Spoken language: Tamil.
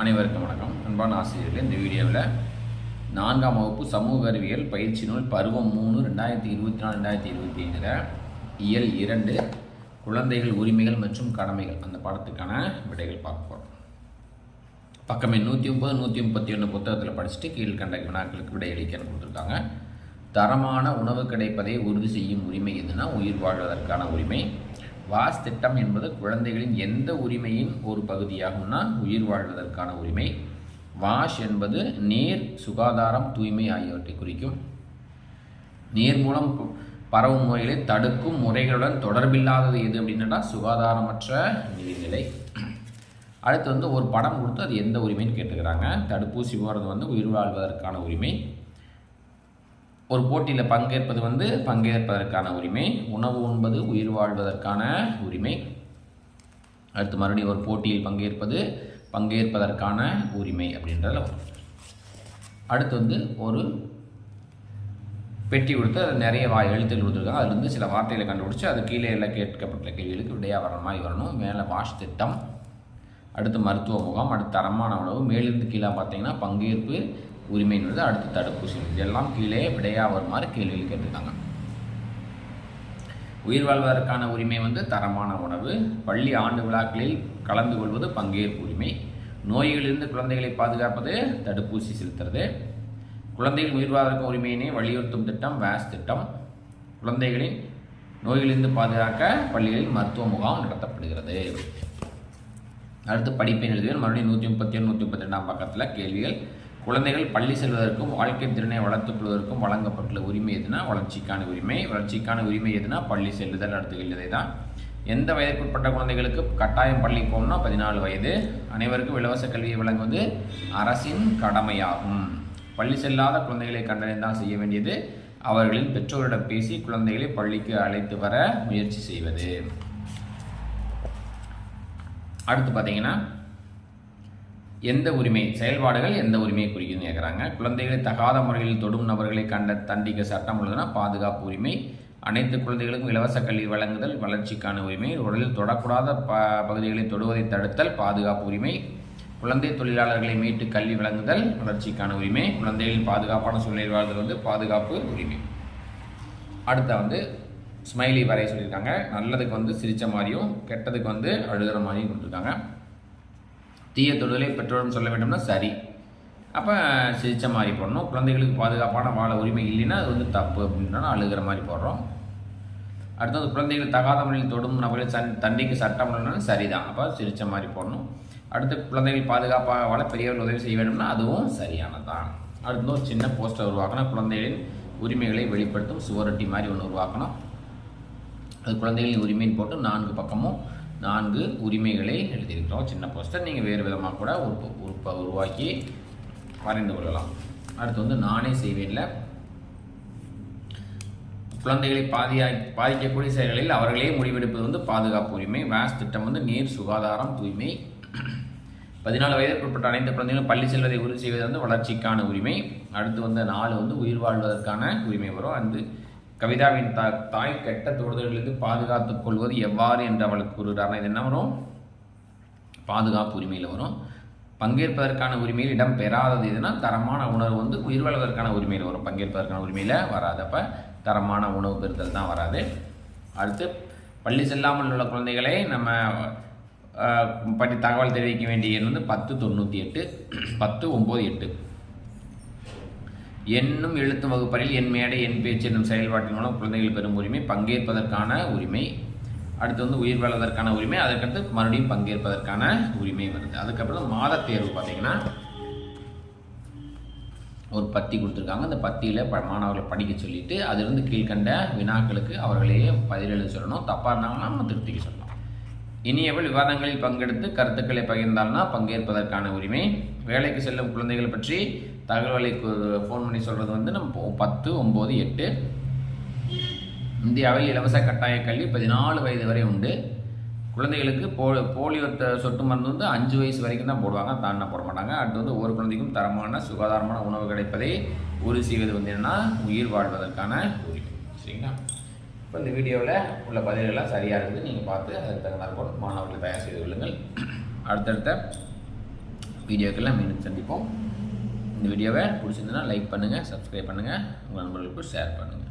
அனைவருக்கும் வணக்கம். அன்பான ஆசிரியர்கள் இந்த வீடியோவில் நான்காம் வகுப்பு சமூக அறிவியல் பயிற்சி நூல் பருவம் மூணு ரெண்டாயிரத்தி இருபத்தி நாலு ரெண்டாயிரத்தி இருபத்தி ஐந்தில் இயல் இரண்டு குழந்தைகள் உரிமைகள் மற்றும் கடமைகள். அந்த பாடத்துக்கான விடைகள் பார்க்க போகிறோம் பக்கமே நூற்றி முப்பது நூற்றி முப்பத்தி ஒன்று புத்தகத்தில் படிச்சுட்டு கீழ்கண்ட வினாக்களுக்கு விடையளிக்கன்னு கொடுத்துருக்காங்க. தரமான உணவு கிடைப்பதை உறுதி செய்யும் உரிமை எதுனா உயிர் வாழ்வதற்கான உரிமை. வாஸ் திட்டம் என்பது குழந்தைகளின் எந்த உரிமையின் ஒரு பகுதியாகும்னா உயிர் வாழ்வதற்கான உரிமை. வாஷ் என்பது நீர் சுகாதாரம் தூய்மை ஆகியவற்றை குறிக்கும். நீர் மூலம் ப- பரவும் நோய்களை தடுக்கும் முறைகளுடன் தொடர்பில்லாதது எது அப்படின்னா சுகாதாரமற்ற நீர்நிலை. அடுத்து வந்து ஒரு படம் கொடுத்து அது எந்த உரிமைன்னு கேட்டுக்கிறாங்க. தடுப்பூசி போகிறது வந்து உயிர் வாழ்வதற்கான உரிமை. ஒரு போட்டியில் பங்கேற்பது வந்து பங்கேற்பதற்கான உரிமை உணவு உண்பது உயிர் வாழ்வதற்கான உரிமை. அடுத்து மறுபடியும் ஒரு போட்டியில் பங்கேற்பது பங்கேற்பதற்கான உரிமை அப்படின்றதுல வரும். அடுத்து வந்து ஒரு பெட்டி கொடுத்து அதை நிறைய வா எழுத்துக்கள் கொடுத்துருக்காங்க. அதுல சில வார்த்தைகளை கண்டுபிடிச்சி அது கீழே எல்லாம் கேட்கப்பட்ட கேள்விகளுக்கு விடையாக வர மாதிரி வரணும். மேலே வாஷ் திட்டம் அடுத்து மருத்துவ முகாம் அடுத்து தரமான உணவு. மேலிருந்து கீழே பார்த்தீங்கன்னா பங்கேற்பு உரிமைன்றது அடுத்து தடுப்பூசி. இதெல்லாம் கீழே விடையாக வருமாறு கேள்விகள் கேட்டிருக்காங்க. உயிர் வாழ்வதற்கான உரிமை வந்து தரமான உணவு. பள்ளி ஆண்டு விழாக்களில் கலந்து கொள்வது பங்கேற்பு உரிமை. நோய்களிலிருந்து குழந்தைகளை பாதுகாப்பது தடுப்பூசி செலுத்துறது. குழந்தைகள் உயிர் வாழ்வதற்கு உரிமையினை வலியுறுத்தும் திட்டம் வேஸ் திட்டம். குழந்தைகளின் நோய்களிலிருந்து பாதுகாக்க பள்ளிகளில் மருத்துவ முகாம் நடத்தப்படுகிறது. அடுத்து படிப்பை எழுதுவேன் மறுபடியும் நூற்றி முப்பத்தி ஒன்று நூற்றி முப்பத்தி ரெண்டாம் பக்கத்தில் கேள்விகள். குழந்தைகள் பள்ளி செல்வதற்கும் வாழ்க்கை திறனை வளர்த்துக் கொள்வதற்கும் வழங்கப்பட்டுள்ள உரிமை எதுனா வளர்ச்சிக்கான உரிமை. வளர்ச்சிக்கான உரிமை எதுனா பள்ளி செல்லுதல் அடுத்து தான் எந்த வயதுக்குட்பட்ட குழந்தைகளுக்கு கட்டாயம் பள்ளி போகணும்னா பதினாலு வயது. அனைவருக்கும் இலவச கல்வியை வழங்குவது அரசின் கடமையாகும். பள்ளி செல்லாத குழந்தைகளை கண்டறிந்தால் செய்ய வேண்டியது அவர்களின் பெற்றோரிடம் பேசி குழந்தைகளை பள்ளிக்கு அழைத்து வர முயற்சி செய்வது. அடுத்து பார்த்தீங்கன்னா எந்த உரிமை? செயல்பாடுகள் எந்த உரிமையை குறிக்குதுன்னு கேட்குறாங்க குழந்தைகளை தகாத முறையில் தொடும் நபர்களை கண்ட தண்டிக்க சட்டம் உள்ளதுன்னா பாதுகாப்பு உரிமை. அனைத்து குழந்தைகளுக்கும் இலவச கல்வி வழங்குதல் வளர்ச்சிக்கான உரிமை. உடலில் தொடக்கூடாத ப பகுதிகளை தொடுவதை தடுத்தல் பாதுகாப்பு உரிமை. குழந்தை தொழிலாளர்களை மீட்டு கல்வி வழங்குதல் வளர்ச்சிக்கான உரிமை. குழந்தைகளின் பாதுகாப்பான சூழ்நிலை வாழ்தல் வந்து பாதுகாப்பு உரிமை. அடுத்த வந்து ஸ்மைலி வரைய சொல்லியிருக்காங்க. நல்லதுக்கு வந்து சிரித்த மாதிரியும் கெட்டதுக்கு வந்து அழுகிற மாதிரியும் கொடுத்துருக்காங்க. தீய தொடுதலை பெற்றோரும் சொல்ல வேண்டும்னா சரி. அப்போ சிரித்த மாதிரி போடணும். குழந்தைகளுக்கு பாதுகாப்பான வாழ உரிமை இல்லைன்னா அது வந்து தப்பு அப்படின்னா அழுகிற மாதிரி போடுறோம். அடுத்தது குழந்தைகள் தகாத முறையில் தொடும் நபர்களை சன் தண்டிக்கு சட்டம் இல்லைனாலும் சரிதான். அப்போ சிரித்த மாதிரி போடணும். அடுத்து குழந்தைகள் பாதுகாப்பாக வாழ பெரியவர்கள் உதவி செய்ய வேண்டும்னா அதுவும் சரியானதான். அடுத்து ஒரு சின்ன போஸ்டர் உருவாக்கணும். குழந்தைகளின் உரிமைகளை வெளிப்படுத்தும் சுவரொட்டி மாதிரி ஒன்று உருவாக்கணும். அது குழந்தைகளின் உரிமைன்னு போட்டு நான்கு பக்கமும் நான்கு உரிமைகளை எழுதியிருக்கிறோம். சின்ன போஸ்டர் நீங்கள் வேறு விதமாக கூட உருப்ப உருவாக்கி வரைந்து கொள்ளலாம். அடுத்து வந்து நானே செய்வேன்ல. குழந்தைகளை பாதியா பாதிக்கக்கூடிய செயல்களில் அவர்களே முடிவெடுப்பது வந்து பாதுகாப்பு உரிமை. வேஸ் திட்டம் வந்து நீர் சுகாதாரம் தூய்மை. பதினாலு வயதிற்குட்பட்ட அனைத்து குழந்தைகளும் பள்ளி செல்வதை உறுதி செய்வது வந்து வளர்ச்சிக்கான உரிமை. அடுத்து வந்து நாலு வந்து உயிர் வாழ்வதற்கான உரிமை வரும். அந்த கவிதாவின் தா தாய் கெட்ட தொடுதலிலிருந்து பாதுகாத்துக் கொள்வது எவ்வாறு என்று அவளுக்கு கூறுகிறார் இது என்ன வரும்? பாதுகாப்பு உரிமையில் வரும். பங்கேற்பதற்கான உரிமையில் இடம் பெறாதது எதுனா தரமான உணவு வந்து உயிர் வாழ்வதற்கான உரிமையில் வரும். பங்கேற்பதற்கான உரிமையில் வராது. அப்போ தரமான உணவு பெறுதல் தான் வராது. அடுத்து பள்ளி செல்லாமல் உள்ள குழந்தைகளை நம்ம பற்றி தகவல் தெரிவிக்க வேண்டிய எண் வந்து பத்து தொண்ணூற்றி எட்டு பத்து ஒம்பது எட்டு. என்னும் எழுத்தும் வகுப்பறையில் என் மேடை என் பேச்சு என்னும் செயல்பாட்டின் மூலம் குழந்தைகள் பெறும் உரிமை பங்கேற்பதற்கான உரிமை. அடுத்து வந்து உயிர் வாழ்வதற்கான உரிமை அதற்கடுத்து மறுபடியும் பங்கேற்பதற்கான உரிமை வருது. அதுக்கப்புறம் மாத தேர்வு பார்த்தீங்கன்னா ஒரு பத்தி கொடுத்துருக்காங்க. அந்த பத்தியில் ப மாணவர்களை படிக்க சொல்லிட்டு அதிலிருந்து கீழ்கண்ட வினாக்களுக்கு அவர்களையே பதில் சொல்லணும். தப்பாக இருந்தாங்கன்னா நம்ம திருத்திக்க சொல்லணும். இனியவள் விவாதங்களில் பங்கெடுத்து கருத்துக்களை பகிர்ந்தால்னா பங்கேற்பதற்கான உரிமை. வேலைக்கு செல்லும் குழந்தைகள் பற்றி தகவல்களை ஃபோன் பண்ணி சொல்கிறது வந்து நம்ம பத்து ஒம்பது எட்டு. இந்தியாவில் இலவச கட்டாய கல்வி பதினாலு வயது வரை உண்டு. குழந்தைகளுக்கு போ போலியோ சொட்டு மருந்து வந்து அஞ்சு வயசு வரைக்கும் தான் போடுவாங்க. தாண்டா போட மாட்டாங்க. அடுத்து வந்து ஒவ்வொரு குழந்தைக்கும் தரமான சுகாதாரமான உணவு கிடைப்பதை உறுதி செய்வது வந்து என்னன்னா உயிர் வாழ்வதற்கான உரிமை. சரிங்களா? இப்போ இந்த வீடியோவில் உள்ள பதில்கள்லாம் சரியாக இருக்குது நீங்கள் பார்த்து அதுக்கு தகுந்தாற் போல் மாணவர்களை தயார் செய்து கொள்ளுங்கள். அடுத்தடுத்த வீடியோக்கெல்லாம் மீண்டும் சந்திப்போம். இந்த வீடியோவை பிடிச்சிருந்ததுன்னா லைக் பண்ணுங்கள் சப்ஸ்கிரைப் பண்ணுங்கள் உங்கள் நண்பர்களுக்கு ஷேர் பண்ணுங்கள்